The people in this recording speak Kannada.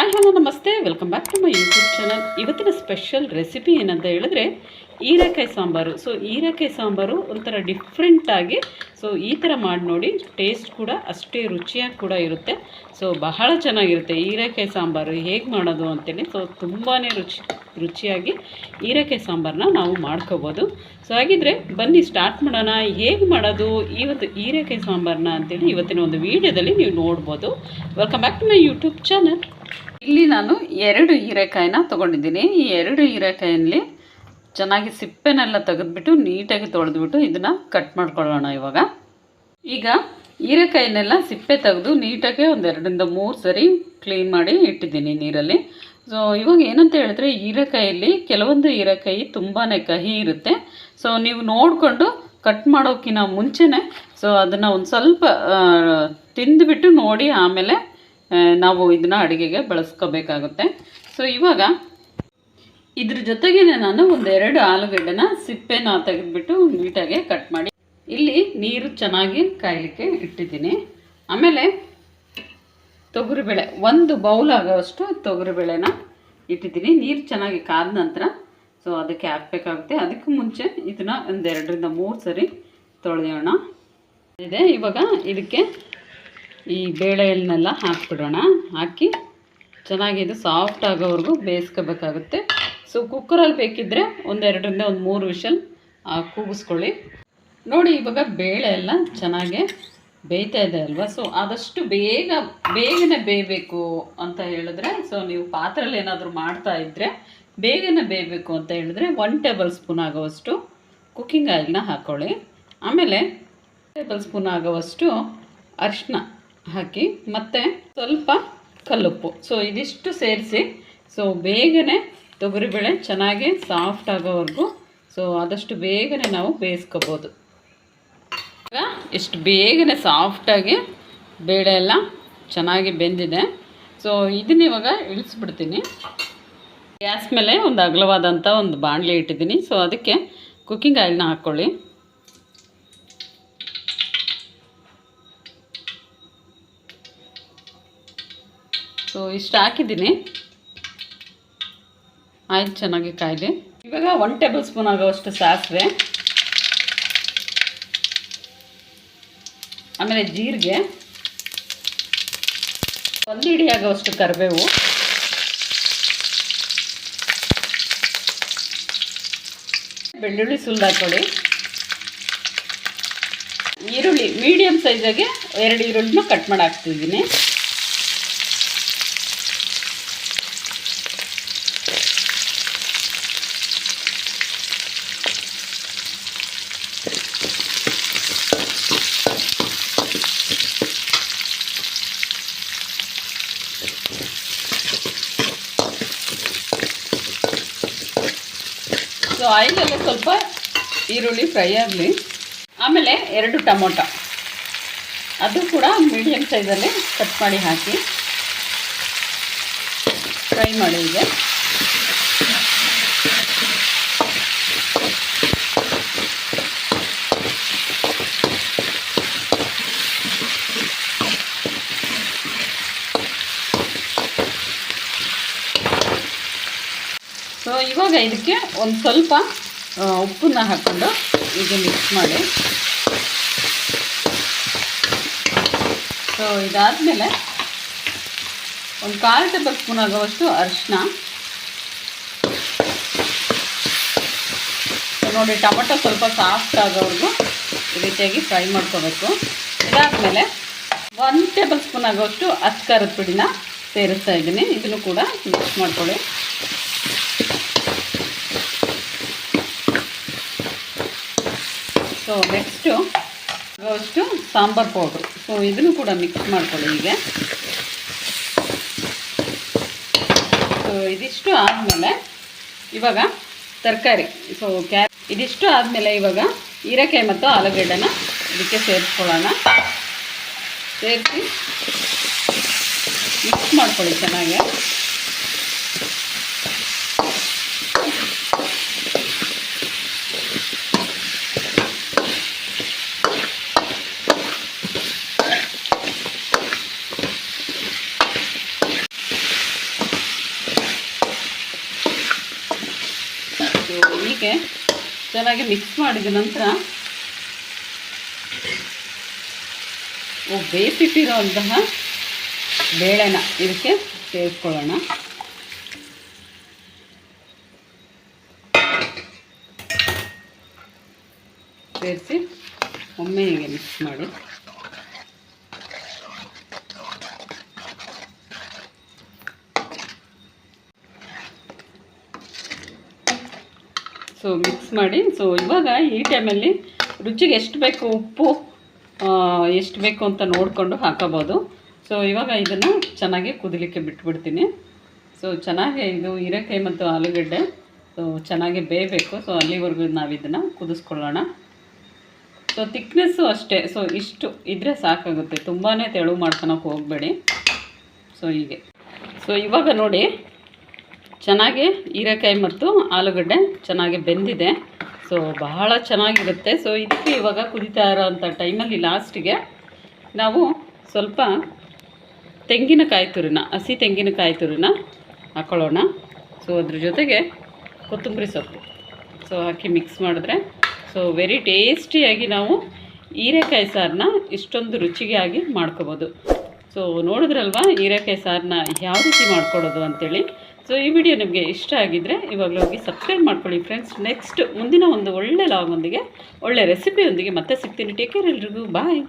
ಹಾಯ್, ಹಲೋ, ನಮಸ್ತೆ. Welcome back to my YouTube channel ಇವತ್ತಿನ ಸ್ಪೆಷಲ್ ರೆಸಿಪಿ ಏನಂತ ಹೇಳಿದ್ರೆ ಹೀರೆಕಾಯಿ ಸಾಂಬಾರು. ಸೊ ಹೀರೆಕಾಯಿ ಸಾಂಬಾರು ಒಂಥರ ಡಿಫ್ರೆಂಟಾಗಿ ಸೊ ಈ ಥರ ಮಾಡಿ ನೋಡಿ ಟೇಸ್ಟ್ ಕೂಡ ಅಷ್ಟೇ ರುಚಿಯಾಗಿ ಕೂಡ ಇರುತ್ತೆ. ಸೊ ಬಹಳ ಚೆನ್ನಾಗಿರುತ್ತೆ ಹೀರೆಕಾಯಿ ಸಾಂಬಾರು. ಹೇಗೆ ಮಾಡೋದು ಅಂತೇಳಿ ಸೊ ತುಂಬಾ ರುಚಿ, ರುಚಿಯಾಗಿ ಹೀರೆಕಾಯಿ ಸಾಂಬಾರನ್ನ ನಾವು ಮಾಡ್ಕೋಬೋದು. ಸೊ ಹಾಗಿದ್ರೆ ಬನ್ನಿ ಸ್ಟಾರ್ಟ್ ಮಾಡೋಣ. ಹೇಗೆ ಮಾಡೋದು ಇವತ್ತು ಹೀರೆಕಾಯಿ ಸಾಂಬಾರನ್ನ ಅಂತೇಳಿ ಇವತ್ತಿನ ಒಂದು ವಿಡಿಯೋದಲ್ಲಿ ನೀವು ನೋಡ್ಬೋದು. Welcome back to my YouTube channel ಇಲ್ಲಿ ನಾನು ಎರಡು ಹೀರೆಕಾಯಿನ ತೊಗೊಂಡಿದ್ದೀನಿ. ಈ ಎರಡು ಹೀರೆಕಾಯಲ್ಲಿ ಚೆನ್ನಾಗಿ ಸಿಪ್ಪೆನೆಲ್ಲ ತೆಗೆದ್ಬಿಟ್ಟು ನೀಟಾಗಿ ತೊಳೆದ್ಬಿಟ್ಟು ಇದನ್ನು ಕಟ್ ಮಾಡ್ಕೊಳ್ಳೋಣ ಇವಾಗ. ಈಗ ಹೀರೆಕಾಯಿನೆಲ್ಲ ಸಿಪ್ಪೆ ತೆಗೆದು ನೀಟಾಗಿ ಒಂದು ಎರಡರಿಂದ ಮೂರು ಸರಿ ಕ್ಲೀನ್ ಮಾಡಿ ಇಟ್ಟಿದ್ದೀನಿ ನೀರಲ್ಲಿ. ಸೊ ಇವಾಗ ಏನಂತ ಹೇಳಿದ್ರೆ ಹೀರೆಕಾಯಲ್ಲಿ ಕೆಲವೊಂದು ಹೀರೆಕಾಯಿ ತುಂಬಾ ಕಹಿ ಇರುತ್ತೆ. ಸೊ ನೀವು ನೋಡಿಕೊಂಡು ಕಟ್ ಮಾಡೋಕ್ಕಿಂತ ಮುಂಚೆನೇ ಸೊ ಅದನ್ನು ಒಂದು ಸ್ವಲ್ಪ ತಿಂದುಬಿಟ್ಟು ನೋಡಿ ಆಮೇಲೆ ನಾವು ಇದನ್ನು ಅಡುಗೆಗೆ ಬಳಸ್ಕೋಬೇಕಾಗುತ್ತೆ. ಸೊ ಇವಾಗ ಇದ್ರ ಜೊತೆಗೆ ನಾನು ಒಂದೆರಡು ಆಲೂಗಡ್ಡೆನ ಸಿಪ್ಪೆನ ತೆಗೆದುಬಿಟ್ಟು ನೀಟಾಗಿ ಕಟ್ ಮಾಡಿ. ಇಲ್ಲಿ ನೀರು ಚೆನ್ನಾಗಿ ಕಾಯಲಿಕ್ಕೆ ಇಟ್ಟಿದ್ದೀನಿ. ಆಮೇಲೆ ತೊಗರಿಬೇಳೆ, ಒಂದು ಬೌಲ್ ಆಗೋವಷ್ಟು ತೊಗರಿಬೇಳೆನ ಇಟ್ಟಿದ್ದೀನಿ. ನೀರು ಚೆನ್ನಾಗಿ ಕಾದ ನಂತರ ಸೊ ಅದಕ್ಕೆ ಹಾಕ್ಬೇಕಾಗುತ್ತೆ. ಅದಕ್ಕೂ ಮುಂಚೆ ಇದನ್ನು ಒಂದೆರಡರಿಂದ ಮೂರು ಸರಿ ತೊಳೆಯೋಣ. ಇದೆ, ಇವಾಗ ಇದಕ್ಕೆ ಈ ಬೇಳೆಯನ್ನೆಲ್ಲ ಹಾಕ್ಬಿಡೋಣ. ಹಾಕಿ ಚೆನ್ನಾಗಿ ಇದು ಸಾಫ್ಟ್ ಆಗೋವರೆಗೂ ಬೇಯಿಸ್ಕೋಬೇಕಾಗುತ್ತೆ. ಸೊ ಕುಕ್ಕರಲ್ಲಿ ಬೇಕಿದ್ದರೆ ಒಂದೆರಡರಿಂದ ಒಂದು ಮೂರು ವಿಷಲ್ ಕೂಗಿಸ್ಕೊಳ್ಳಿ. ನೋಡಿ, ಇವಾಗ ಬೇಳೆ ಎಲ್ಲ ಚೆನ್ನಾಗೆ ಬೇಯ್ತಾ ಇದೆ ಅಲ್ವಾ? ಸೊ ಆದಷ್ಟು ಬೇಗ, ಬೇಗನೆ ಬೇಯಬೇಕು ಅಂತ ಹೇಳಿದ್ರೆ ಸೊ ನೀವು ಪಾತ್ರೆಯಲ್ಲಿ ಏನಾದರೂ ಮಾಡ್ತಾ ಇದ್ದರೆ ಬೇಗನೆ ಬೇಯಬೇಕು ಅಂತ ಹೇಳಿದ್ರೆ ಒನ್ ಟೇಬಲ್ ಸ್ಪೂನ್ ಆಗೋವಷ್ಟು ಕುಕ್ಕಿಂಗ್ ಆಯಿಲ್ನ ಹಾಕ್ಕೊಳ್ಳಿ ಆಮೇಲೆ ಟೇಬಲ್ ಸ್ಪೂನ್ ಆಗೋವಷ್ಟು ಅರಿಶಿನ. ಹಾಕಿ, ಮತ್ತು ಸ್ವಲ್ಪ ಕಲ್ಲುಪ್ಪು. ಸೊ ಇದಿಷ್ಟು ಸೇರಿಸಿ ಸೊ ಬೇಗನೆ ತೊಗರಿಬೇಳೆ ಚೆನ್ನಾಗಿ ಸಾಫ್ಟ್ ಆಗೋವರೆಗೂ ಸೊ ಆದಷ್ಟು ಬೇಗನೆ ನಾವು ಬೇಯಿಸ್ಕೋಬೋದು. ಈಗ ಎಷ್ಟು ಬೇಗನೆ ಸಾಫ್ಟಾಗಿ ಬೇಳೆ ಎಲ್ಲ ಚೆನ್ನಾಗಿ ಬೆಂದಿದೆ. ಸೊ ಇದನ್ನ ಇವಾಗ ಇಳಿಸ್ಬಿಡ್ತೀನಿ. ಗ್ಯಾಸ್ ಮೇಲೆ ಒಂದು ಅಗಲವಾದಂಥ ಒಂದು ಬಾಣಲೆ ಇಟ್ಟಿದ್ದೀನಿ. ಸೊ ಅದಕ್ಕೆ ಕುಕ್ಕಿಂಗ್ ಆಯಿಲ್ನ ಹಾಕ್ಕೊಳ್ಳಿ ಸೊ ಇಷ್ಟು ಹಾಕಿದ್ದೀನಿ. ಆಯ್ತು, ಚೆನ್ನಾಗಿ ಕಾಯ್ದೆ. ಇವಾಗ ಒನ್ ಟೇಬಲ್ ಸ್ಪೂನ್ ಆಗೋವಷ್ಟು ಸಾಸಿವೆ. ಆಮೇಲೆ ಜೀರಿಗೆ. ಒಂದು ಇಡಿ ಆಗೋವಷ್ಟು ಕರಿಬೇವು. ಬೆಳ್ಳುಳ್ಳಿ ಸುಲ್ದು ಹಾಕೊಳ್ಳಿ. ಈರುಳ್ಳಿ ಮೀಡಿಯಮ್ ಸೈಜಾಗೆ ಎರಡು ಈರುಳ್ಳಿನೂ ಕಟ್ ಮಾಡಿ ಹಾಕ್ತಿದ್ದೀನಿ ಆಯಿಲೆಲ್ಲ ಸ್ವಲ್ಪ ಈರುಳ್ಳಿ ಫ್ರೈ ಆಗಲಿ. ಆಮೇಲೆ ಎರಡು ಟೊಮೊಟೊ. ಅದು ಕೂಡ ಮೀಡಿಯಮ್ ಸೈಜಲ್ಲಿ ಕಟ್ ಮಾಡಿ ಹಾಕಿ. ಫ್ರೈ ಮಾಡಿ ಇದೆ ಸೊ ಇವಾಗ ಇದಕ್ಕೆ ಒಂದು ಸ್ವಲ್ಪ ಉಪ್ಪನ್ನ ಹಾಕ್ಕೊಂಡು ಹೀಗೆ ಮಿಕ್ಸ್ ಮಾಡಿ. ಸೊ ಇದಾದಮೇಲೆ ಒಂದು ಕಾಲು ಟೇಬಲ್ ಸ್ಪೂನ್ ಆಗುವಷ್ಟು ಅರಿಶಿನ ನೋಡಿ, ಟೊಮೆಟೊ ಸ್ವಲ್ಪ ಸಾಫ್ಟ್ ಆಗೋವರೆಗೂ ಈ ರೀತಿಯಾಗಿ ಫ್ರೈ ಮಾಡ್ಕೋಬೇಕು. ಇದಾದಮೇಲೆ ಒಂದು ಟೇಬಲ್ ಸ್ಪೂನ್ ಆಗೋವಷ್ಟು ಅಚ್ಚ ಖಾರದ ಪುಡಿನ ಸೇರಿಸ್ತಾ ಇದ್ದೀನಿ. ಇದನ್ನು ಕೂಡ ಮಿಕ್ಸ್ ಮಾಡ್ಕೊಳ್ಳಿ. ಸೊ ನೆಕ್ಸ್ಟು ಅಷ್ಟು ಸಾಂಬಾರ್ ಪೌಡ್ರು ಸೊ ಇದನ್ನು ಕೂಡ ಮಿಕ್ಸ್ ಮಾಡ್ಕೊಳ್ಳಿ ಹೀಗೆ. ಸೊ ಇದಿಷ್ಟು ಆದಮೇಲೆ ಇವಾಗ ತರಕಾರಿ. ಸೊ ಕ್ಯಾ ಇದಿಷ್ಟು ಆದಮೇಲೆ ಇವಾಗ ಹೀರೆಕಾಯಿ ಮತ್ತು ಆಲೂಗಡ್ಡೆನ ಇದಕ್ಕೆ ಸೇರಿಸ್ಕೊಳ್ಳೋಣ. ಸೇರಿಸಿ ಮಿಕ್ಸ್ ಮಾಡ್ಕೊಳ್ಳಿ ಚೆನ್ನಾಗಿ. ಇದಕ್ಕೆ ಚೆನ್ನಾಗಿ ಮಿಕ್ಸ್ ಮಾಡಿದ ನಂತರ ಬೇಯಿಸಿಟ್ಟಿರೋಂತಹ ಬೇಳೆನ ಇದಕ್ಕೆ ಸೇರಿಸ್ಕೊಳ್ಳೋಣ. ಸೇರಿಸಿ ಒಮ್ಮೆ ಹೀಗೆ ಮಿಕ್ಸ್ ಮಾಡಿ. ಸೊ ಮಿಕ್ಸ್ ಮಾಡಿ. ಸೊ ಇವಾಗ ಈ ಟೈಮಲ್ಲಿ ರುಚಿಗೆ ಎಷ್ಟು ಬೇಕು? ಉಪ್ಪು ಎಷ್ಟು ಬೇಕು ಅಂತ ನೋಡಿಕೊಂಡು ಹಾಕೋಬೋದು. ಸೊ ಇವಾಗ ಇದನ್ನು ಚೆನ್ನಾಗಿ ಕುದಲಿಕ್ಕೆ ಬಿಟ್ಬಿಡ್ತೀನಿ. ಸೊ ಚೆನ್ನಾಗಿ ಇದು ಹೀರೆಕಾಯಿ ಮತ್ತು ಆಲೂಗಡ್ಡೆ ಸೊ ಚೆನ್ನಾಗಿ ಬೇಯಬೇಕು. ಸೊ ಅಲ್ಲಿವರೆಗೂ ನಾವು ಇದನ್ನು ಕುದಿಸ್ಕೊಳ್ಳೋಣ ಸೊ ತಿಕ್ನೆಸ್ಸು ಅಷ್ಟೇ. ಸೊ ಇಷ್ಟು ಇದ್ದರೆ ಸಾಕಾಗುತ್ತೆ. ತುಂಬಾ ತೆಳು ಮಾಡ್ಕೊಳಕ್ಕೆ ಹೋಗಬೇಡಿ. ಸೊ ಹೀಗೆ. ಸೊ ಇವಾಗ ನೋಡಿ. ಚೆನ್ನಾಗಿ ಹೀರೆಕಾಯಿ ಮತ್ತು ಆಲೂಗಡ್ಡೆ ಚೆನ್ನಾಗಿ ಬೆಂದಿದೆ. ಸೊ ಬಹಳ ಚೆನ್ನಾಗಿರುತ್ತೆ. ಸೊ ಇದಕ್ಕೆ ಇವಾಗ ಕುದಿತಾ ಇರೋಂಥ ಟೈಮಲ್ಲಿ ಲಾಸ್ಟಿಗೆ ನಾವು ಸ್ವಲ್ಪ ತೆಂಗಿನಕಾಯಿ ತುರಿನ, ಹಸಿ ತೆಂಗಿನಕಾಯಿ ತುರಿನ ಹಾಕೊಳ್ಳೋಣ. ಸೊ ಅದ್ರ ಜೊತೆಗೆ ಕೊತ್ತಂಬರಿ ಸೊಪ್ಪು. ಸೊ ಹಾಕಿ ಮಿಕ್ಸ್ ಮಾಡಿದ್ರೆ. ಸೊ ವೆರಿ ಟೇಸ್ಟಿಯಾಗಿ ನಾವು ಹೀರೆಕಾಯಿ ಸಾರನ್ನ ಇಷ್ಟೊಂದು ರುಚಿಗೆ ಆಗಿ ಮಾಡ್ಕೋಬೋದು. ಸೊ ನೋಡಿದ್ರಲ್ವಾ ಹೀರೆಕಾಯಿ ಸಾರನ್ನ ಯಾವ ರೀತಿ ಮಾಡ್ಕೊಡೋದು ಅಂತೇಳಿ? ಸೊ ಈ ವಿಡಿಯೋ ನಿಮಗೆ ಇಷ್ಟ ಆಗಿದ್ದರೆ ಇವಾಗಲೂ ಹೋಗಿ ಸಬ್ಸ್ಕ್ರೈಬ್ ಮಾಡ್ಕೊಳ್ಳಿ ಫ್ರೆಂಡ್ಸ್ ನೆಕ್ಸ್ಟ್ ಮುಂದಿನ ಒಂದು ಒಳ್ಳೆ ಲಾಗೊಂದಿಗೆ ಒಳ್ಳೆ ರೆಸಿಪಿಯೊಂದಿಗೆ ಮತ್ತೆ ಸಿಗ್ತೀನಿ. ಟೇಕ್ ಕೇರ್ ಎಲ್ರಿಗೂ. ಬಾಯ್